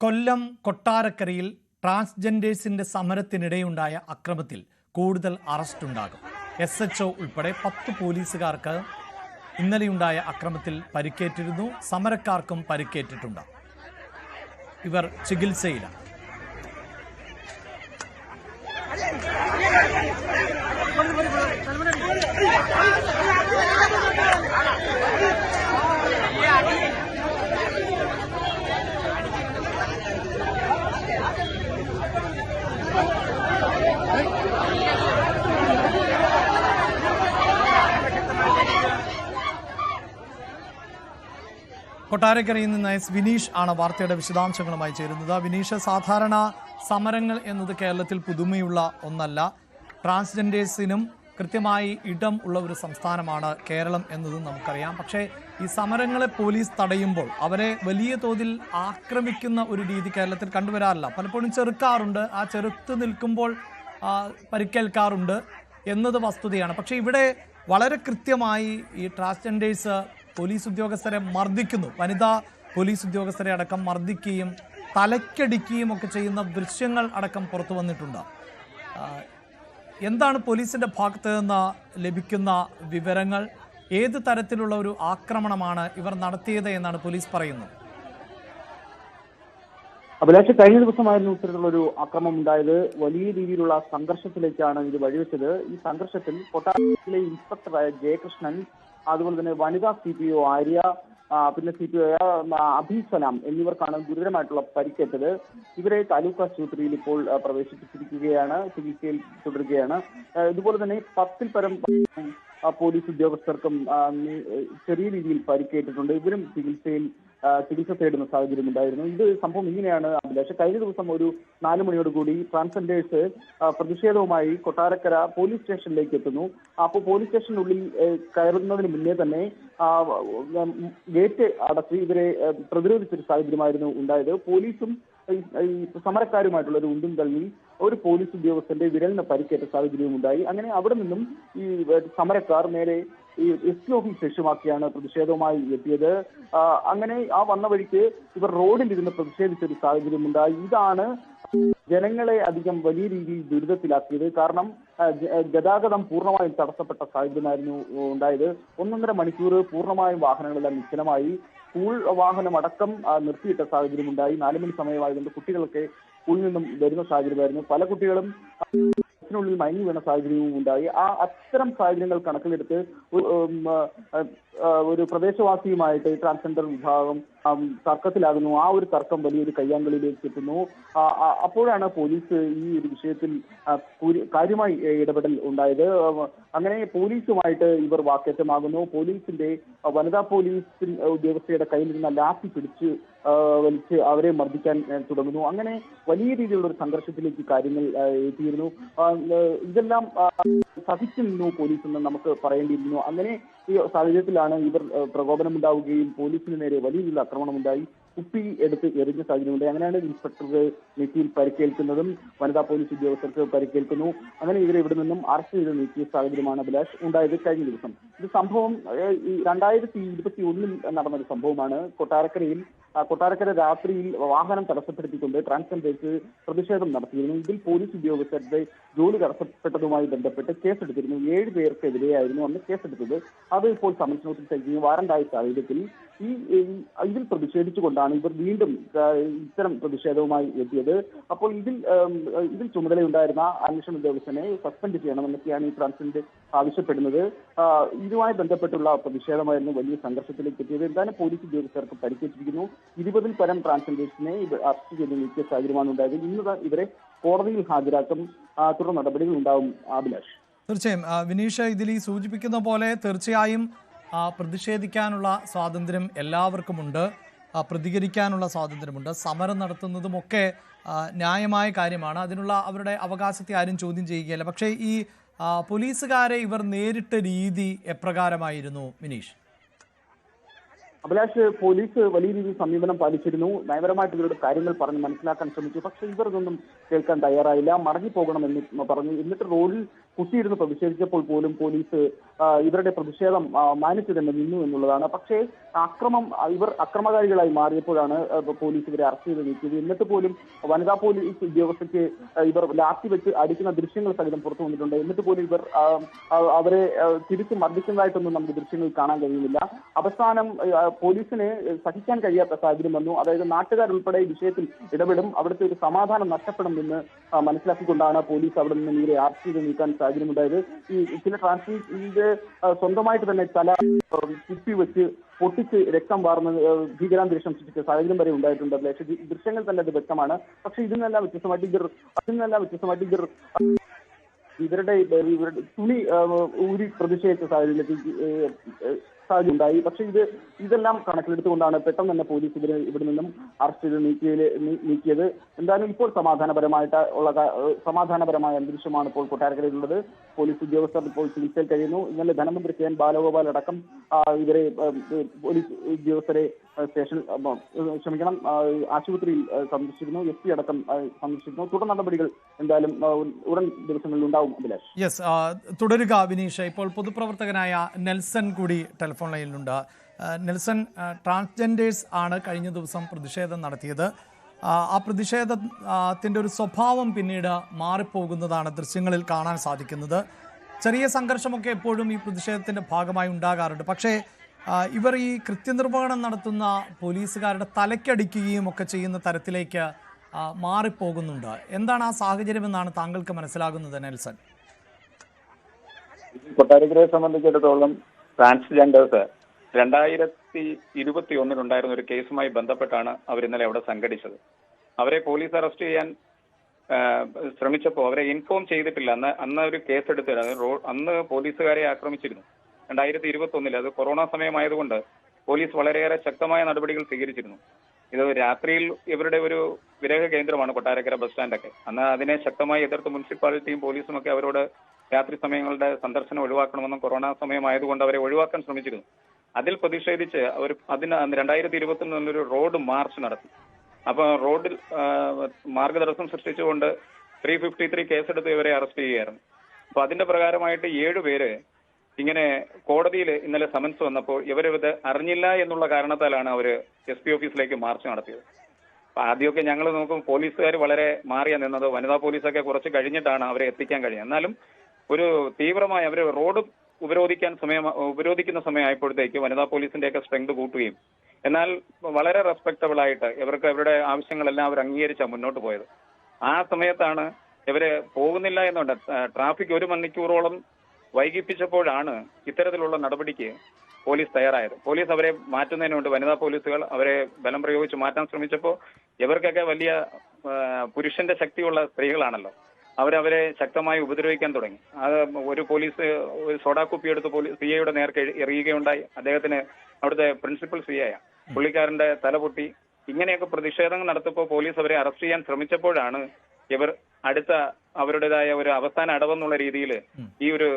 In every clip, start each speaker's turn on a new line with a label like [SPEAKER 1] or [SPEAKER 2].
[SPEAKER 1] കൊല്ലം കൊട്ടാരക്കരയിൽ ട്രാൻസ്ജെൻഡേഴ്സിന്റെ സമരത്തിനിടെയുണ്ടായ അക്രമത്തിൽ കൂടുതൽ അറസ്റ്റുണ്ടാകും. എസ് എച്ച് ഒ ഉൾപ്പെടെ പത്ത് പോലീസുകാർക്ക് ഇന്നലെയുണ്ടായ അക്രമത്തിൽ പരിക്കേറ്റിരുന്നു. സമരക്കാർക്കും പരിക്കേറ്റിട്ടുണ്ട്. ഇവർ ചികിത്സയിലാണ്. കൊട്ടാരക്കരയിൽ നിന്ന് എസ് വിനീഷ് ആണ് വാർത്തയുടെ വിശദാംശങ്ങളുമായി ചേരുന്നത്. വിനീഷ് സാധാരണ സമരങ്ങൾ എന്നത് കേരളത്തിൽ പുതുമയുള്ള ഒന്നല്ല. ട്രാൻസ്ജെൻഡേഴ്സിനും കൃത്യമായി ഇടം ഉള്ള ഒരു സംസ്ഥാനമാണ് കേരളം എന്നതും നമുക്കറിയാം. പക്ഷേ ഈ സമരങ്ങളെ പോലീസ് തടയുമ്പോൾ അവരെ വലിയ തോതിൽ ആക്രമിക്കുന്ന ഒരു രീതി കേരളത്തിൽ കണ്ടുവരാറില്ല. പലപ്പോഴും ചെറുക്കാറുണ്ട്. ആ ചെറുത്ത് നിൽക്കുമ്പോൾ പരിക്കേൽക്കാറുണ്ട് എന്നത് വസ്തുതയാണ്. പക്ഷേ ഇവിടെ വളരെ കൃത്യമായി ഈ ട്രാൻസ്ജെൻഡേഴ്സ് പോലീസ് ഉദ്യോഗസ്ഥരെ മർദ്ദിക്കുന്നു. വനിതാ പോലീസ് ഉദ്യോഗസ്ഥരെ അടക്കം മർദ്ദിക്കുകയും തലക്കടിക്കുകയും ഒക്കെ ചെയ്യുന്ന ദൃശ്യങ്ങൾ അടക്കം പുറത്തു വന്നിട്ടുണ്ട്. എന്താണ് പോലീസിന്റെ ഭാഗത്ത് നിന്ന് ലഭിക്കുന്ന വിവരങ്ങൾ? ഏത് തരത്തിലുള്ള ഒരു ആക്രമണമാണ് ഇവർ നടത്തിയത് എന്നാണ് പോലീസ് പറയുന്നത്?
[SPEAKER 2] അഭിലാഷ് കഴിഞ്ഞ ദിവസമായിരുന്നു ഇത്തരത്തിലുള്ള ഒരു ആക്രമം ഉണ്ടായത്. വലിയ രീതിയിലുള്ള സംഘർഷത്തിലേക്കാണ് ഇത് വഴിവെച്ചത്. ഈ സംഘർഷത്തിൽ കൊട്ടാരത്തിലെ ഇൻസ്പെക്ടറായ ജയകൃഷ്ണൻ അതുപോലെ തന്നെ വനിതാ സി പി ഒ ആര്യ പിന്നെ C P O Abhi Salam എന്നിവർക്കാണ് ഗുരുതരമായിട്ടുള്ള പരിക്കേറ്റത്. ഇവരെ താലൂക്ക് ആശുപത്രിയിൽ ഇപ്പോൾ പ്രവേശിപ്പിച്ചിരിക്കുകയാണ് ചികിത്സയിൽ തുടരുകയാണ്. ഇതുപോലെ തന്നെ പത്തിൽ പരം പോലീസ് ഉദ്യോഗസ്ഥർക്കും ചെറിയ രീതിയിൽ പരിക്കേറ്റിട്ടുണ്ട്. ഇവരും ചികിത്സയിൽ ചികിത്സ തേടുന്ന സാഹചര്യം ഉണ്ടായിരുന്നു. ഇത് സംഭവം ഇങ്ങനെയാണ് അഭിലാഷ്. കഴിഞ്ഞ ദിവസം ഒരു നാല് മണിയോടുകൂടി ട്രാൻസ്ജെൻഡേഴ്സ് പ്രതിഷേധവുമായി കൊട്ടാരക്കര പോലീസ് സ്റ്റേഷനിലേക്ക് എത്തുന്നു. അപ്പോൾ പോലീസ് സ്റ്റേഷനുള്ളിൽ കയറുന്നതിന് മുന്നേ തന്നെ ഗേറ്റ് അടച്ച് ഇവരെ പ്രതിരോധിച്ചൊരു സാഹചര്യമായിരുന്നു ഉണ്ടായത്. പോലീസും ഈ സമരക്കാരുമായിട്ടുള്ള ഒരു ഉണ്ടും തള്ളി ഒരു പോലീസ് ഉദ്യോഗസ്ഥന്റെ വിരലിന് പരിക്കേറ്റ സാഹചര്യവും ഉണ്ടായി. അങ്ങനെ അവിടെ നിന്നും ഈ സമരക്കാർ നേരെ ഈ എസ് ഓഫീസ് ലക്ഷ്യമാക്കിയാണ് പ്രതിഷേധവുമായി എത്തിയത്. അങ്ങനെ ആ വന്ന വഴിക്ക് ഇവർ റോഡിൽ ഇരുന്ന് പ്രതിഷേധിച്ച ഒരു സാഹചര്യം ഉണ്ടായി ഇതാണ് ജനങ്ങളെ അധികം വലിയ രീതിയിൽ ദുരിതത്തിലാക്കിയത് കാരണം ഗതാഗതം പൂർണമായും തടസ്സപ്പെട്ട സാഹചര്യമായിരുന്നു ഉണ്ടായത്. ഒന്നൊന്നര മണിക്കൂർ പൂർണമായും വാഹനങ്ങളെല്ലാം നിശ്ചലമായി. സ്കൂൾ വാഹനം അടക്കം നിർത്തിയിട്ട സാഹചര്യം ഉണ്ടായി മണി സമയമായതുകൊണ്ട് കുട്ടികളൊക്കെ സ്കൂളിൽ നിന്നും വരുന്ന സാഹചര്യമായിരുന്നു. പല കുട്ടികളും ബസ്സിനുള്ളിൽ മയങ്ങി വീണ സാഹചര്യവും ഉണ്ടായി. ആ അത്തരം സാഹചര്യങ്ങൾ കണക്കിലെടുത്ത് ഒരു, പ്രദേശവാസിയുമായിട്ട് ട്രാൻസ്ജെൻഡർ വിഭാഗം തർക്കത്തിലാകുന്നു. ആ ഒരു തർക്കം വലിയൊരു കയ്യാങ്കളിയിലേക്ക് എത്തുന്നു. അപ്പോഴാണ് പോലീസ് ഈ ഒരു വിഷയത്തിൽ കാര്യമായി ഇടപെടൽ ഉണ്ടായത്. അങ്ങനെ പോലീസുമായിട്ട് ഇവർ വാക്കേറ്റമാകുന്നു. പോലീസിന്റെ വനിതാ പോലീസ് ഉദ്യോഗസ്ഥയുടെ കയ്യിലിരുന്ന ലാത്തി പിടിച്ച് വലിച്ച് അവരെ മർദ്ദിക്കാൻ തുടങ്ങുന്നു. അങ്ങനെ വലിയ രീതിയിലുള്ള ഒരു സംഘർഷത്തിലേക്ക് കാര്യങ്ങൾ എത്തിയിരുന്നു. ഇതെല്ലാം സഹിച്ചു നിന്നു പോലീസ് എന്ന് നമുക്ക് പറയേണ്ടിയിരുന്നു. അങ്ങനെ ഈ സാഹചര്യത്തിലാണ് ഇവർ പ്രകോപനം ഉണ്ടാവുകയും പോലീസിന് നേരെ വലിയ രീതിയിൽ ആക്രമണമുണ്ടായി. കുപ്പി എടുത്ത് എറിഞ്ഞ സാഹചര്യമുണ്ട്. അങ്ങനെയാണ് ഇൻസ്പെക്ടർ നെറ്റിയിൽ പരിക്കേൽക്കുന്നതും വനിതാ പോലീസ് ഉദ്യോഗസ്ഥർക്ക് പരിക്കേൽക്കുന്നു. അങ്ങനെ ഇവരെ ഇവിടെ നിന്നും അറസ്റ്റ് ചെയ്ത് നീക്കിയ സാഹചര്യമാണ് അഭിലാഷ് ഉണ്ടായത് കഴിഞ്ഞ ദിവസം. ഇത് സംഭവം രണ്ടായിരത്തി ഇരുപത്തി ഒന്നിൽ നടന്ന ഒരു സംഭവമാണ്. കൊട്ടാരക്കരയിൽ കൊട്ടാരക്കര രാത്രിയിൽ വാഹനം തടസ്സപ്പെടുത്തിക്കൊണ്ട് ട്രാൻസ്ജെൻഡേഴ്സ് പ്രതിഷേധം നടത്തിയിരുന്നു. ഇതിൽ പോലീസ് ഉദ്യോഗസ്ഥരുടെ ജോലി തടസ്സപ്പെട്ടതുമായി ബന്ധപ്പെട്ട് കേസെടുത്തിരുന്നു. ഏഴ് പേർക്കെതിരെയായിരുന്നു അന്ന് കേസെടുത്തത്. അത് ഇപ്പോൾ സമൻസ് നോട്ടീസ് അയക്കുകയും വാറണ്ടായ സാഹചര്യത്തിൽ ഈ ഇതിൽ പ്രതിഷേധിച്ചുകൊണ്ടാണ് ഇവർ വീണ്ടും ഇത്തരം പ്രതിഷേധവുമായി എത്തിയത്. അപ്പോൾ ഇതിൽ ഇതിൽ ചുമതലയുണ്ടായിരുന്ന അന്വേഷണ ഉദ്യോഗസ്ഥനെ സസ്പെൻഡ് ചെയ്യണമെന്നൊക്കെയാണ് ഈ ട്രാൻസ്ജെൻഡർ ആവശ്യപ്പെടുന്നത്. ഇതുമായി ബന്ധപ്പെട്ടുള്ള പ്രതിഷേധമായിരുന്നു വലിയ സംഘർഷത്തിലേക്ക് എത്തിയത്. എന്തായാലും പോലീസ് ഉദ്യോഗസ്ഥർക്ക് പരിക്കേറ്റിരിക്കുന്നു. ഇരുപതിൽ പരം ട്രാൻസ്ജെൻഡേഴ്സിനെ അറസ്റ്റ് ചെയ്ത് നീക്കിയ സാഹചര്യമാണ് ഉണ്ടായത്. ഇന്ന് ഇവരെ കോടതിയിൽ ഹാജരാക്കും തുടർ നടപടികൾ ഉണ്ടാവും അഭിലാഷ്.
[SPEAKER 1] തീർച്ചയായും. വിനീഷ് ഇതിൽ ഈ സൂചിപ്പിക്കുന്ന പോലെ തീർച്ചയായും പ്രതിഷേധിക്കാനുള്ള സ്വാതന്ത്ര്യം എല്ലാവർക്കുമുണ്ട്. പ്രതികരിക്കാനുള്ള സ്വാതന്ത്ര്യമുണ്ട്. സമരം നടത്തുന്നതുമൊക്കെ ന്യായമായ കാര്യമാണ്. അതിനുള്ള അവരുടെ അവകാശത്തെ ആരും ചോദ്യം ചെയ്യുകയില്ല. പക്ഷേ ഈ പോലീസുകാരെ ഇവർ നേരിട്ട രീതി എപ്രകാരമായിരുന്നു വിനീഷ്?
[SPEAKER 2] അഭിലാഷ് പോലീസ് വലിയ രീതിയിൽ സമീപനം പാലിച്ചിരുന്നു. നയപരമായിട്ട് ഇവരുടെ കാര്യങ്ങൾ പറഞ്ഞ് മനസ്സിലാക്കാൻ ശ്രമിച്ചു. പക്ഷേ ഇവർ ഇതൊന്നും കേൾക്കാൻ തയ്യാറായില്ല. മടങ്ങി പോകണമെന്ന് പറഞ്ഞു. എന്നിട്ട് റോഡിൽ കുത്തിയിരുന്ന് പ്രതിഷേധിച്ചപ്പോൾ പോലും പോലീസ് ഇവരുടെ പ്രതിഷേധം മാനിച്ചു തന്നെ നിന്നു എന്നുള്ളതാണ്. പക്ഷേ അക്രമം ഇവർ അക്രമകാരികളായി മാറിയപ്പോഴാണ് പോലീസ് ഇവരെ അറസ്റ്റ് ചെയ്ത് നീക്കിയത്. എന്നിട്ട് പോലും വനിതാ പോലീസ് ഉദ്യോഗസ്ഥയ്ക്ക് ഇവർ ലാത്തി വെച്ച് അടിക്കുന്ന ദൃശ്യങ്ങൾ സഹിതം പുറത്തു വന്നിട്ടുണ്ട്. എന്നിട്ട് പോലും ഇവർ അവരെ തിരിച്ച് മർദ്ദിക്കുന്നതായിട്ടൊന്നും നമുക്ക് ദൃശ്യങ്ങൾ കാണാൻ കഴിയുന്നില്ല. അവസാനം പോലീസിനെ പോലീസിന് സഹിക്കാൻ കഴിയാത്ത സാഹചര്യം വന്നു. അതായത് നാട്ടുകാരുൾപ്പെടെ ഈ വിഷയത്തിൽ ഇടപെടും. അവിടുത്തെ ഒരു സമാധാനം നഷ്ടപ്പെടും എന്ന് മനസ്സിലാക്കിക്കൊണ്ടാണ് പോലീസ് അവിടെ നിന്ന് ഇവരെ അറസ്റ്റ് ചെയ്ത് നീക്കാൻ സാഹചര്യമുണ്ടായത്. ഈ ചില ട്രാൻസ്മിറ്റ് സ്വന്തമായിട്ട് തന്നെ തല കുപ്പി വെച്ച് പൊട്ടിച്ച് രക്തം വാർന്ന് ഭീകരാന്തരീക്ഷം സൃഷ്ടിച്ച സാഹചര്യം വരെ ഉണ്ടായിട്ടുണ്ട്. പക്ഷേ ദൃശ്യങ്ങൾ തന്നെ അത് വ്യക്തമാണ്. പക്ഷെ ഇതിൽ നിന്നെല്ലാം വ്യത്യസ്തമായിട്ട് ഇവർ അതിൽ നിന്നെല്ലാം വ്യത്യസ്തമായിട്ട് ഇവർ ഇവരുടെ ഇവരുടെ തുണി ഊരി പ്രതിഷേധിച്ച സാഹചര്യത്തിൽ സാഹചര്യം ഉണ്ടായി പക്ഷെ ഇത് ഇതെല്ലാം കണക്കിലെടുത്തുകൊണ്ടാണ് പെട്ടെന്ന് തന്നെ പോലീസ് ഇവരെ ഇവിടെ നിന്നും അറസ്റ്റ് ചെയ്ത് നീക്കിയത് നീക്കിയത്. എന്തായാലും ഇപ്പോൾ സമാധാനപരമായിട്ട് ഉള്ള സമാധാനപരമായ അന്തരീക്ഷമാണ് ഇപ്പോൾ കൊട്ടാരക്കരയിലുള്ളത്. പോലീസ് ഉദ്യോഗസ്ഥർ ഇപ്പോൾ ചികിത്സയിൽ കഴിയുന്നു. ഇന്നലെ ധനമന്ത്രി കെ എൻ ബാലഗോപാൽ അടക്കം ഇവരെ പോലീസ് ഉദ്യോഗസ്ഥരെ സ്റ്റേഷൻ ക്ഷമിക്കണം ആശുപത്രിയിൽ സന്ദർശിച്ചിരുന്നു എസ് പി അടക്കം സന്ദർശിച്ചിരുന്നു. തുടർ നടപടികൾ എന്തായാലും ഉടൻ ദിവസങ്ങളിൽ ഉണ്ടാവും അഭിലാഷ്.
[SPEAKER 1] യെസ് തുടരുക വിനീഷ്. ഇപ്പോൾ പൊതുപ്രവർത്തകനായ നെൽസൺ കൂടി ടെലിഫോൺ ലൈനിലുണ്ട്. നെൽസൺ ട്രാൻസ്ജെൻഡേഴ്സ് ആണ് കഴിഞ്ഞ ദിവസം പ്രതിഷേധം നടത്തിയത്. ആ, പ്രതിഷേധത്തിന്റെ ഒരു സ്വഭാവം പിന്നീട് മാറിപ്പോകുന്നതാണ് ദൃശ്യങ്ങളിൽ കാണാൻ സാധിക്കുന്നത്. ചെറിയ സംഘർഷമൊക്കെ എപ്പോഴും ഈ പ്രതിഷേധത്തിന്റെ ഭാഗമായി ഉണ്ടാകാറുണ്ട്. പക്ഷേ ഇവർ ഈ കൃത്യനിർവഹണം നടത്തുന്ന പോലീസുകാരുടെ തലയ്ക്കടിക്കുകയും ഒക്കെ ചെയ്യുന്ന തരത്തിലേക്ക് മാറിപ്പോകുന്നുണ്ട്. എന്താണ് ആ സാഹചര്യം എന്നാണ് താങ്കൾക്ക് മനസ്സിലാകുന്നത് നെൽസൺ?
[SPEAKER 3] കൊട്ടാരക്കരയെ സംബന്ധിച്ചിടത്തോളം ട്രാൻസ്ജെൻഡേഴ്സ് രണ്ടായിരത്തി ഇരുപത്തി ഒന്നിലുണ്ടായിരുന്ന ഒരു കേസുമായി ബന്ധപ്പെട്ടാണ് അവർ ഇന്നലെ അവിടെ സംഘടിച്ചത്. അവരെ പോലീസ് അറസ്റ്റ് ചെയ്യാൻ ശ്രമിച്ചപ്പോൾ അവരെ ഇൻഫോം ചെയ്തിട്ടില്ല. അന്ന് അന്ന് ഒരു കേസ് എടുത്തില്ല അന്ന് പോലീസുകാരെ ആക്രമിച്ചിരുന്നു. രണ്ടായിരത്തി ഇരുപത്തി ഒന്നിൽ അത് കൊറോണ സമയമായതുകൊണ്ട് പോലീസ് വളരെയേറെ ശക്തമായ നടപടികൾ സ്വീകരിച്ചിരുന്നു. ഇത് രാത്രിയിൽ ഇവരുടെ ഒരു വിരഹ കേന്ദ്രമാണ് കൊട്ടാരക്കര ബസ് സ്റ്റാൻഡൊക്കെ. അന്ന് അതിനെ ശക്തമായി എതിർത്ത് മുനിസിപ്പാലിറ്റിയും പോലീസും ഒക്കെ അവരോട് രാത്രി സമയങ്ങളുടെ സന്ദർശനം ഒഴിവാക്കണമെന്നും കൊറോണ സമയമായതുകൊണ്ട് അവരെ ഒഴിവാക്കാൻ ശ്രമിച്ചിരുന്നു. അതിൽ പ്രതിഷേധിച്ച് അവർ അതിന് രണ്ടായിരത്തി ഇരുപത്തി ഒരു റോഡ് മാർച്ച് നടത്തി. അപ്പൊ റോഡിൽ മാർഗദർശനം സൃഷ്ടിച്ചുകൊണ്ട് ത്രീ ഫിഫ്റ്റി ത്രീ കേസെടുത്ത് ഇവരെ അറസ്റ്റ് ചെയ്യുകയായിരുന്നു. അപ്പൊ അതിന്റെ പ്രകാരമായിട്ട് ഏഴ് പേര് ഇങ്ങനെ കോടതിയിൽ ഇന്നലെ സമൻസ് വന്നപ്പോൾ ഇവരിത് അറിഞ്ഞില്ല എന്നുള്ള കാരണത്താലാണ് അവർ എസ് പി ഓഫീസിലേക്ക് മാർച്ച് നടത്തിയത്. അപ്പൊ ആദ്യമൊക്കെ ഞങ്ങൾ നോക്കും പോലീസുകാർ വളരെ മാറിയ നിന്നത്. വനിതാ പോലീസൊക്കെ കുറച്ച് കഴിഞ്ഞിട്ടാണ് അവരെ എത്തിക്കാൻ കഴിഞ്ഞത് എന്നാലും ഒരു തീവ്രമായ അവർ റോഡ് ഉപരോധിക്കാൻ സമയം ഉപരോധിക്കുന്ന സമയമായപ്പോഴത്തേക്ക് വനിതാ പോലീസിന്റെ പോലീസിന്റെയൊക്കെ സ്ട്രെങ്ത് കൂട്ടുകയും എന്നാൽ വളരെ റെസ്പെക്ടബിൾ ആയിട്ട് ഇവർക്ക് അവരുടെ ആവശ്യങ്ങളെല്ലാം അവർ അംഗീകരിച്ചാണ് മുന്നോട്ട് പോയത്. ആ സമയത്താണ് ഇവർ പോകുന്നില്ല എന്നുണ്ട്. ട്രാഫിക് ഒരു മണിക്കൂറോളം വൈകിപ്പിച്ചപ്പോഴാണ് ഇത്തരത്തിലുള്ള നടപടിക്ക് പോലീസ് തയ്യാറായത്. പോലീസ് അവരെ മാറ്റുന്നതിന് വേണ്ടി വനിതാ പോലീസുകൾ അവരെ ബലം പ്രയോഗിച്ച് മാറ്റാൻ ശ്രമിച്ചപ്പോൾ ഇവർക്കൊക്കെ വലിയ പുരുഷന്റെ ശക്തിയുള്ള സ്ത്രീകളാണല്ലോ. അവരവരെ ശക്തമായി ഉപദ്രവിക്കാൻ തുടങ്ങി. അത് ഒരു പോലീസ് ഒരു സോഡാ കുപ്പി എടുത്ത് പോലീസ് സി ഐയുടെ നേർക്ക് എറി- എറിയുകയുണ്ടായി. അദ്ദേഹത്തിന് അവിടുത്തെ പ്രിൻസിപ്പൽ സി ഐ പുള്ളിക്കാരന്റെ തല പൊട്ടി. ഇങ്ങനെയൊക്കെ പ്രതിഷേധങ്ങൾ നടത്തപ്പോൾ പോലീസ് അവരെ അറസ്റ്റ് ചെയ്യാൻ ശ്രമിച്ചപ്പോഴാണ് ഇവർ അടുത്ത അവരുടേതായ ഒരു അവസാന അടവെന്നുള്ള രീതിയിൽ ഈ ഒരു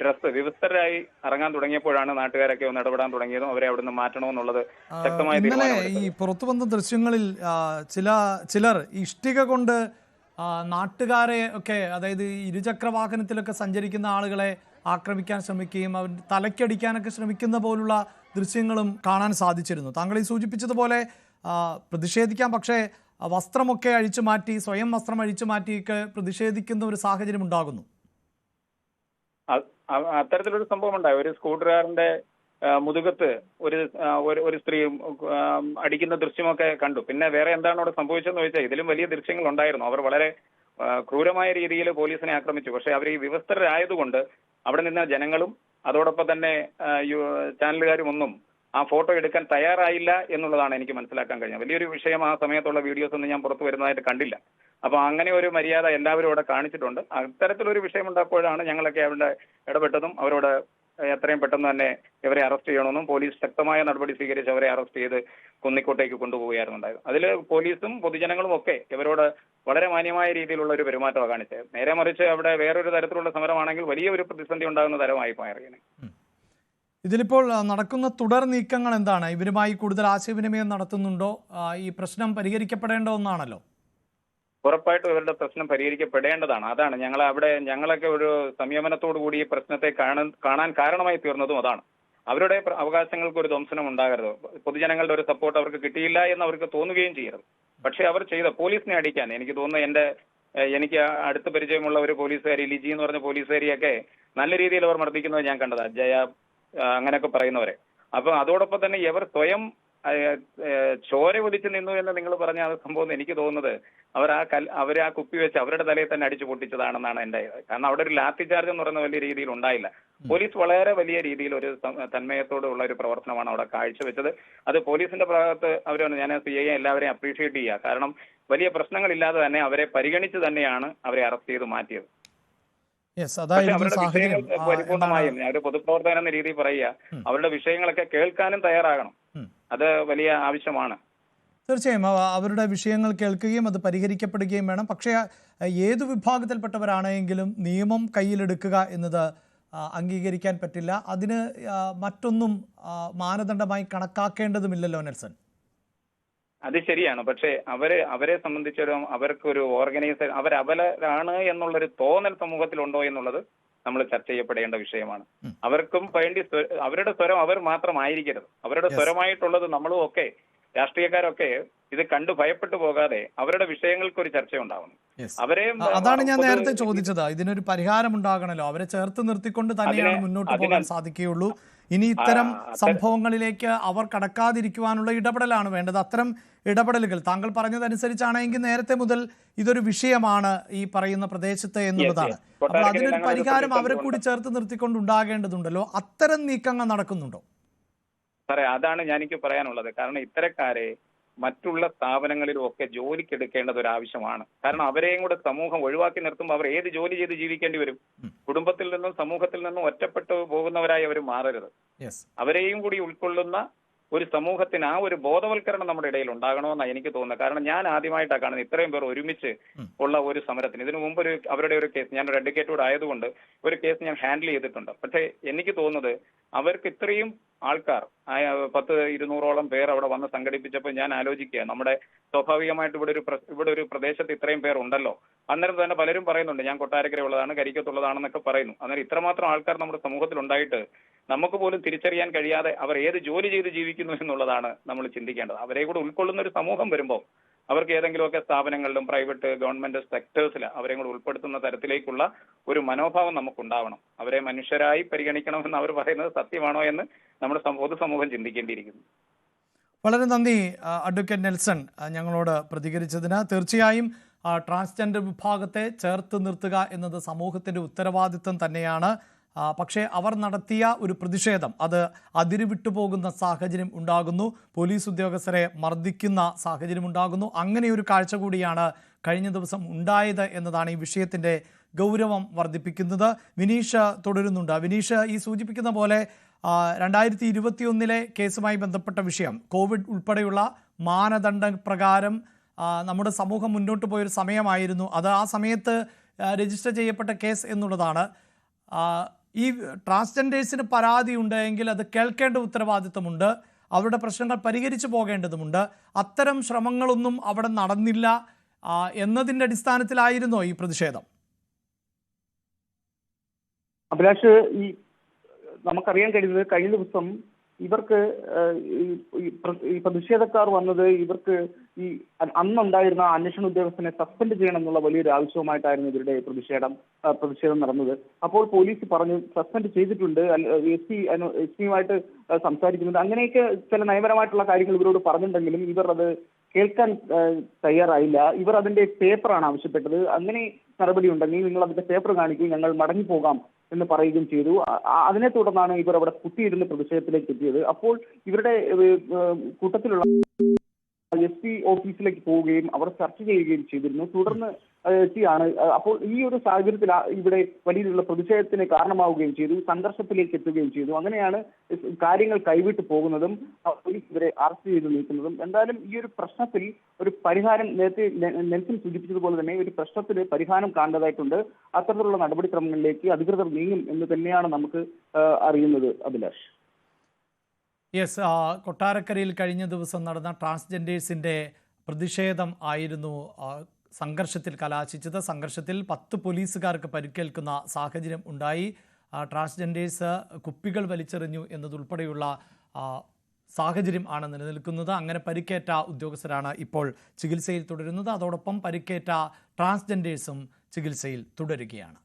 [SPEAKER 3] ഡ്രസ്സ് വിവസ്തരായി ഇറങ്ങാൻ തുടങ്ങിയപ്പോഴാണ് നാട്ടുകാരൊക്കെ ഒന്ന് ഇടപെടാൻ തുടങ്ങിയതും അവരെ അവിടുന്ന് മാറ്റണമെന്നുള്ളത് ശക്തമായ
[SPEAKER 1] ഇന്നലെ ഈ പുറത്തു വന്ന ദൃശ്യങ്ങളിൽ ചില ചിലർ ഇഷ്ടിക കൊണ്ട് നാട്ടുകാരെ ഒക്കെ അതായത് ഇരുചക്ര വാഹനത്തിലൊക്കെ സഞ്ചരിക്കുന്ന ആളുകളെ ആക്രമിക്കാൻ ശ്രമിക്കുകയും അവർ തലയ്ക്കടിക്കാനൊക്കെ ശ്രമിക്കുന്ന പോലുള്ള ദൃശ്യങ്ങളും കാണാൻ സാധിച്ചിരുന്നു. താങ്കൾ ഈ സൂചിപ്പിച്ചതുപോലെ പ്രതിഷേധിക്കാം പക്ഷേ വസ്ത്രമൊക്കെ അഴിച്ചു മാറ്റി സ്വയം വസ്ത്രം അഴിച്ചു മാറ്റിയൊക്കെ പ്രതിഷേധിക്കുന്ന ഒരു സാഹചര്യം ഉണ്ടാകുന്നു.
[SPEAKER 3] അത്തരത്തിലൊരു സംഭവം ഉണ്ടായി ഒരു സ്കൂട്ടറുകാരന്റെ മുതുകത്ത് ഒരു- ഒരു സ്ത്രീ അടിക്കുന്ന ദൃശ്യമൊക്കെ കണ്ടു. പിന്നെ വേറെ എന്താണ് അവിടെ സംഭവിച്ചതെന്ന് ചോദിച്ചാൽ ഇതിലും വലിയ ദൃശ്യങ്ങൾ ഉണ്ടായിരുന്നു അവർ വളരെ ക്രൂരമായ രീതിയിൽ പോലീസിനെ ആക്രമിച്ചു. പക്ഷെ അവർ ഈ വിവസ്ത്രരായതുകൊണ്ട് അവിടെ നിന്ന ജനങ്ങളും അതോടൊപ്പം തന്നെ ചാനലുകാരും ഒന്നും ആ ഫോട്ടോ എടുക്കാൻ തയ്യാറായില്ല എന്നുള്ളതാണ് എനിക്ക് മനസ്സിലാക്കാൻ കഴിഞ്ഞത്. വലിയൊരു വിഷയം ആ സമയത്തുള്ള വീഡിയോസ് ഒന്നും ഞാൻ പുറത്തു വരുന്നതായിട്ട് കണ്ടില്ല. അപ്പൊ അങ്ങനെ ഒരു മര്യാദ എല്ലാവരും അവിടെ കാണിച്ചിട്ടുണ്ട്. അത്തരത്തിലൊരു വിഷയം ഉണ്ടാക്കുമ്പോഴാണ് ഞങ്ങളൊക്കെ അവിടെ ഇടപെട്ടതും അവരോട് എത്രയും പെട്ടെന്ന് തന്നെ ഇവരെ അറസ്റ്റ് ചെയ്യണമെന്നും പോലീസ് ശക്തമായ നടപടി സ്വീകരിച്ച് അവരെ അറസ്റ്റ് ചെയ്ത് കുന്നിക്കോട്ടേക്ക് കൊണ്ടുപോവുകയായിരുന്നു ഉണ്ടായത്. അതിൽ പോലീസും പൊതുജനങ്ങളും ഒക്കെ ഇവരോട് വളരെ മാന്യമായ രീതിയിലുള്ള ഒരു പെരുമാറ്റമാണ് കാണിച്ചത്. നേരെ മറിച്ച് അവിടെ വേറൊരു തരത്തിലുള്ള സമരമാണെങ്കിൽ വലിയൊരു പ്രതിസന്ധി ഉണ്ടാകുന്ന തരമായി മാറിയാണ്
[SPEAKER 1] ഇതിലിപ്പോൾ നടക്കുന്ന തുടർ നീക്കങ്ങൾ എന്താണ്? ഇവരുമായി കൂടുതൽ ആശയവിനിമയം നടത്തുന്നുണ്ടോ? ഈ പ്രശ്നം പരിഹരിക്കപ്പെടേണ്ട ഒന്നാണല്ലോ.
[SPEAKER 3] ഉറപ്പായിട്ടും ഇവരുടെ പ്രശ്നം പരിഹരിക്കപ്പെടേണ്ടതാണ്. അതാണ്. ഞങ്ങൾ അവിടെ ഞങ്ങളൊക്കെ ഒരു സംയമനത്തോടു കൂടി ഈ പ്രശ്നത്തെ കാണാൻ കാരണമായി തീർന്നതും അതാണ്. അവരുടെ അവകാശങ്ങൾക്ക് ഒരു ധ്വംസനം ഉണ്ടാകരുത്. പൊതുജനങ്ങളുടെ ഒരു സപ്പോർട്ട് അവർക്ക് കിട്ടിയില്ല എന്ന് അവർക്ക് തോന്നുകയും ചെയ്യരുത്. പക്ഷേ അവർ ചെയ്ത പോലീസിനെ അടിക്കാൻ എനിക്ക് തോന്നുന്നു എന്റെ എനിക്ക് അടുത്ത പരിചയമുള്ള ഒരു പോലീസുകാരി ലിജി എന്ന് പറഞ്ഞ പോലീസുകാരിയൊക്കെ നല്ല രീതിയിൽ അവർ മർദ്ദിക്കുന്നത് ഞാൻ കണ്ടതാണ് ജയ അങ്ങനെയൊക്കെ പറയുന്നവരെ. അപ്പൊ അതോടൊപ്പം തന്നെ ഇവർ സ്വയം ചോര ഒലിച്ച് നിന്നു എന്ന് നിങ്ങൾ പറഞ്ഞ ആ സംഭവം എനിക്ക് തോന്നുന്നത് അവർ ആ കൽ അവർ ആ കുപ്പി വെച്ച് അവരുടെ തലയിൽ തന്നെ അടിച്ചു പൊട്ടിച്ചതാണെന്നാണ് എന്റെ കാരണം അവിടെ ഒരു ലാത്തി ചാർജ് എന്ന് പറയുന്ന വലിയ രീതിയിൽ ഉണ്ടായില്ല. പോലീസ് വളരെ വലിയ രീതിയിൽ ഒരു തന്മയത്തോടുള്ള ഒരു പ്രവർത്തനമാണ് അവിടെ കാഴ്ചവെച്ചത്. അത് പോലീസിന്റെ ഭാഗത്ത് അവർ ഞാൻ സി ഐ എല്ലാവരെയും അപ്രീഷിയേറ്റ് ചെയ്യുക കാരണം വലിയ പ്രശ്നങ്ങളില്ലാതെ തന്നെ അവരെ പരിഗണിച്ച് തന്നെയാണ് അവരെ അറസ്റ്റ് ചെയ്ത് മാറ്റിയത്. പക്ഷെ അവരുടെ വിഷയങ്ങൾ പരിപൂർണമായും ഒരു പൊതുപ്രവർത്തകൻ എന്ന രീതിയിൽ പറയുക. അവരുടെ വിഷയങ്ങളൊക്കെ കേൾക്കാനും തയ്യാറാകണം. അത് വലിയ ആവശ്യമാണ്.
[SPEAKER 1] തീർച്ചയായും. അവ- അവരുടെ വിഷയങ്ങൾ കേൾക്കുകയും അത് പരിഹരിക്കപ്പെടുകയും വേണം. പക്ഷേ ഏത് ഏതു വിഭാഗത്തിൽപ്പെട്ടവരാണെങ്കിലും നിയമം കയ്യിലെടുക്കുക എന്നത് അംഗീകരിക്കാൻ പറ്റില്ല. അതിന് മറ്റൊന്നും മാനദണ്ഡമായി കണക്കാക്കേണ്ടതുമില്ലല്ലോ നെൽസൺ.
[SPEAKER 3] അത് ശരിയാണ്. പക്ഷെ അവർ അവരെ സംബന്ധിച്ചിടത്തോളം അവർക്കൊരു ഓർഗനൈസർ അവരവലാണ് എന്നുള്ളൊരു തോന്നൽ സമൂഹത്തിലുണ്ടോ എന്നുള്ളത് നമ്മൾ ചർച്ച ചെയ്യപ്പെടേണ്ട വിഷയമാണ്. അവർക്കും വേണ്ടി അവരുടെ സ്വരം അവർ മാത്രമായിരിക്കരുത്. അവരുടെ സ്വരമായിട്ടുള്ളത് നമ്മളും ഒക്കെ രാഷ്ട്രീയക്കാരൊക്കെ ഇത് കണ്ടു ഭയപ്പെട്ടു പോകാതെ അവരുടെ വിഷയങ്ങൾക്ക് ഒരു ചർച്ച ഉണ്ടാവണം അവരെ
[SPEAKER 1] അതാണ് ഞാൻ നേരത്തെ ചോദിച്ചത്. ഇതിനൊരു പരിഹാരം ഉണ്ടാകണല്ലോ അവരെ ചേർത്ത് നിർത്തിക്കൊണ്ട് തന്നെയാണ് മുന്നോട്ട് പോകാൻ സാധിക്കുകയുള്ളൂ. ഇനി ഇത്തരം സംഭവങ്ങളിലേക്ക് അവർ കടക്കാതിരിക്കുവാനുള്ള ഇടപെടലാണ് വേണ്ടത്. അത്തരം ഇടപെടലുകൾ താങ്കൾ പറഞ്ഞതനുസരിച്ചാണെങ്കിൽ നേരത്തെ മുതൽ ഇതൊരു വിഷയമാണ് ഈ പറയുന്ന പ്രദേശത്ത് എന്നുള്ളതാണ്. അപ്പോൾ അതിനൊരു പരിഹാരം അവരെ കൂടി ചേർത്ത് നിർത്തിക്കൊണ്ട് ഉണ്ടാകേണ്ടതുണ്ടല്ലോ അത്തരം നീക്കങ്ങൾ നടക്കുന്നുണ്ടോ?
[SPEAKER 3] സാറേ അതാണ് ഞാൻ എനിക്ക് പറയാനുള്ളത്. കാരണം ഇത്തരക്കാരെ മറ്റുള്ള സ്ഥാപനങ്ങളിലും ഒക്കെ ജോലിക്ക് എടുക്കേണ്ടത് ഒരു ആവശ്യമാണ്. കാരണം അവരെയും കൂടെ സമൂഹം ഒഴിവാക്കി നിർത്തുമ്പോൾ അവർ ഏത് ജോലി ചെയ്ത് ജീവിക്കേണ്ടി വരും? കുടുംബത്തിൽ നിന്നും സമൂഹത്തിൽ നിന്നും ഒറ്റപ്പെട്ടു പോകുന്നവരായി അവർ മാറരുത്. അവരെയും കൂടി ഉൾക്കൊള്ളുന്ന ഒരു സമൂഹത്തിന് ആ ഒരു ബോധവൽക്കരണം നമ്മുടെ ഇടയിൽ ഉണ്ടാകണമെന്നാണ് എനിക്ക് തോന്നുന്നത്. കാരണം ഞാൻ ആദ്യമായിട്ടാണ് കാണുന്നത് ഇത്രയും പേർ ഒരുമിച്ച് ഉള്ള ഒരു സമരത്തിന്. ഇതിനു മുമ്പ് ഒരു അവരുടെ ഒരു കേസ് ഞാൻ ഒരു അഡ്വക്കേറ്റോട് ആയതുകൊണ്ട് ഒരു കേസ് ഞാൻ ഹാൻഡിൽ ചെയ്തിട്ടുണ്ട്. പക്ഷേ എനിക്ക് തോന്നുന്നത് അവർക്ക് ഇത്രയും ആൾക്കാർ പത്ത് ഇരുന്നൂറോളം പേർ അവിടെ വന്ന് സംഘടിപ്പിച്ചപ്പോൾ ഞാൻ ആലോചിക്കുക നമ്മുടെ സ്വാഭാവികമായിട്ട് ഇവിടെ ഒരു ഇവിടെ ഒരു പ്രദേശത്ത് ഇത്രയും പേർ ഉണ്ടല്ലോ. അന്നേരം തന്നെ പലരും പറയുന്നുണ്ട് ഞാൻ കൊട്ടാരക്കര ഉള്ളതാണ് കരിക്കത്തുള്ളതാണെന്നൊക്കെ പറയുന്നു. അന്നേരം ഇത്രമാത്രം ആൾക്കാർ നമ്മുടെ സമൂഹത്തിൽ ഉണ്ടായിട്ട് നമുക്ക് പോലും തിരിച്ചറിയാൻ കഴിയാതെ അവർ ഏത് ജോലി ചെയ്ത് ജീവിക്കുന്നു എന്നുള്ളതാണ് നമ്മൾ ചിന്തിക്കേണ്ടത്. അവരെ കൂടെ ഉൾക്കൊള്ളുന്ന ഒരു സമൂഹം വരുമ്പോൾ അവർക്ക് ഏതെങ്കിലുമൊക്കെ സ്ഥാപനങ്ങളിലും പ്രൈവറ്റ് ഗവൺമെന്റ് സെക്ടേഴ്സിൽ അവരെ കൂടെ ഉൾപ്പെടുത്തുന്ന തരത്തിലേക്കുള്ള ഒരു മനോഭാവം നമുക്കുണ്ടാവണം. അവരെ മനുഷ്യരായി പരിഗണിക്കണമെന്ന് അവർ പറയുന്നത് സത്യമാണോ എന്ന് നമ്മുടെ പൊതുസമൂഹം ചിന്തിക്കേണ്ടിയിരിക്കുന്നു.
[SPEAKER 1] വളരെ നന്ദി അഡ്വക്കേറ്റ് നെൽസൺ ഞങ്ങളോട് പ്രതികരിച്ചതിന്. തീർച്ചയായും ട്രാൻസ്ജെൻഡർ വിഭാഗത്തെ ചേർത്ത് നിർത്തുക എന്നത് സമൂഹത്തിന്റെ ഉത്തരവാദിത്വം തന്നെയാണ്. പക്ഷേ അവർ നടത്തിയ ഒരു പ്രതിഷേധം അത് അതിരുവിട്ടു പോകുന്ന സാഹചര്യം ഉണ്ടാകുന്നു. പോലീസ് ഉദ്യോഗസ്ഥരെ മർദ്ദിക്കുന്ന സാഹചര്യം ഉണ്ടാകുന്നു. അങ്ങനെ ഒരു കാഴ്ച കൂടിയാണ് കഴിഞ്ഞ ദിവസം ഉണ്ടായത് എന്നതാണ് ഈ വിഷയത്തിന്റെ ഗൗരവം വർദ്ധിപ്പിക്കുന്നത്. വിനീഷ തുടരുന്നുണ്ട്. വിനീഷ് ഈ സൂചിപ്പിക്കുന്ന പോലെ രണ്ടായിരത്തി ഇരുപത്തിയൊന്നിലെ കേസുമായി ബന്ധപ്പെട്ട വിഷയം കോവിഡ് ഉൾപ്പെടെയുള്ള മാനദണ്ഡ പ്രകാരം നമ്മുടെ സമൂഹം മുന്നോട്ട് പോയൊരു സമയമായിരുന്നു. അത് ആ സമയത്ത് രജിസ്റ്റർ ചെയ്യപ്പെട്ട കേസ് എന്നുള്ളതാണ്. ഈ ട്രാൻസ്ജെൻഡേഴ്സിന് പരാതി ഉണ്ടെങ്കിൽ അത് കേൾക്കേണ്ട ഉത്തരവാദിത്തമുണ്ട് അവരുടെ പ്രശ്നങ്ങൾ പരിഹരിച്ചു പോകേണ്ടതുമുണ്ട്. അത്തരം ശ്രമങ്ങളൊന്നും അവിടെ നടന്നില്ല എന്നതിന്റെ അടിസ്ഥാനത്തിലായിരുന്നോ ഈ പ്രതിഷേധം.
[SPEAKER 2] അഭിലാഷ് ഈ നമുക്കറിയാൻ കഴിയുന്നത് കഴിഞ്ഞ ദിവസം ഇവർക്ക് ഈ- ഈ പ്ര- പ്രതിഷേധക്കാർ വന്നത് ഇവർക്ക് ഈ അന്നുണ്ടായിരുന്ന അന്വേഷണ ഉദ്യോഗസ്ഥനെ സസ്പെൻഡ് ചെയ്യണം എന്നുള്ള വലിയൊരു ആവശ്യവുമായിട്ടായിരുന്നു ഇവരുടെ പ്രതിഷേധം പ്രതിഷേധം നടന്നത്. അപ്പോൾ പോലീസ് പറഞ്ഞു സസ്പെൻഡ് ചെയ്തിട്ടുണ്ട്. എസ് പി എസ് പിയുമായിട്ട് സംസാരിക്കുന്നുണ്ട്. അങ്ങനെയൊക്കെ ചില നയപരമായിട്ടുള്ള കാര്യങ്ങൾ ഇവരോട് പറഞ്ഞിട്ടുണ്ടെങ്കിലും ഇവർ അത് കേൾക്കാൻ തയ്യാറായില്ല. ഇവർ അതിന്റെ പേപ്പറാണ് ആവശ്യപ്പെട്ടത്. അങ്ങനെ നടപടി ഉണ്ടെങ്കിൽ നിങ്ങൾ അതിന്റെ പേപ്പർ കാണിക്കൂ ഞങ്ങൾ മടങ്ങി പോകാം എന്ന് പറയുകയും ചെയ്തു. അതിനെ തുടർന്നാണ് ഇവർ അവിടെ കുത്തിയിരുന്ന് പ്രതിഷേധത്തിലേക്ക് എത്തിയത്. അപ്പോൾ ഇവരുടെ കൂട്ടത്തിലുള്ള എസ് പി ഓഫീസിലേക്ക് പോവുകയും അവർ ചർച്ച ചെയ്യുകയും ചെയ്തിരുന്നു. തുടർന്ന് ഏഹ്, അപ്പോൾ ഈ ഒരു സാഹചര്യത്തിൽ ഇവിടെ വലിയുള്ള പ്രതിഷേധത്തിന് കാരണമാവുകയും ചെയ്തു സംഘർഷത്തിലേക്ക് എത്തുകയും ചെയ്തു. അങ്ങനെയാണ് കാര്യങ്ങൾ കൈവിട്ടു പോകുന്നതും പോലീസ് ഇവരെ അറസ്റ്റ് ചെയ്ത് നീക്കുന്നതും എന്തായാലും ഈ ഒരു പ്രശ്നത്തിൽ ഒരു പരിഹാരം നേരത്തെ നെൽസൺ സൂചിപ്പിച്ചതുപോലെ തന്നെ ഒരു പ്രശ്നത്തിന് പരിഹാരം കാണേണ്ടതായിട്ടുണ്ട്. അത്തരത്തിലുള്ള നടപടിക്രമങ്ങളിലേക്ക് അധികൃതർ നീങ്ങും എന്ന് തന്നെയാണ് നമുക്ക് അറിയുന്നത് അഭിലാഷ്.
[SPEAKER 1] യെസ് കൊട്ടാരക്കരയിൽ കഴിഞ്ഞ ദിവസം നടന്ന ട്രാൻസ്ജെൻഡേഴ്സിന്റെ പ്രതിഷേധം ആയിരുന്നു സംഘർഷത്തിൽ കലാശിച്ചത്. സംഘർഷത്തിൽ പത്ത് പോലീസുകാർക്ക് പരിക്കേൽക്കുന്ന സാഹചര്യം ഉണ്ടായി. ട്രാൻസ്ജെൻഡേഴ്സ് കുപ്പികൾ വലിച്ചെറിഞ്ഞു എന്നതുൾപ്പെടെയുള്ള സാഹചര്യം ആണ് നിലനിൽക്കുന്നത്. അങ്ങനെ പരിക്കേറ്റ ഉദ്യോഗസ്ഥരാണ് ഇപ്പോൾ ചികിത്സയിൽ തുടരുന്നത്. അതോടൊപ്പം പരിക്കേറ്റ ട്രാൻസ്ജെൻഡേഴ്സും ചികിത്സയിൽ തുടരുകയാണ്.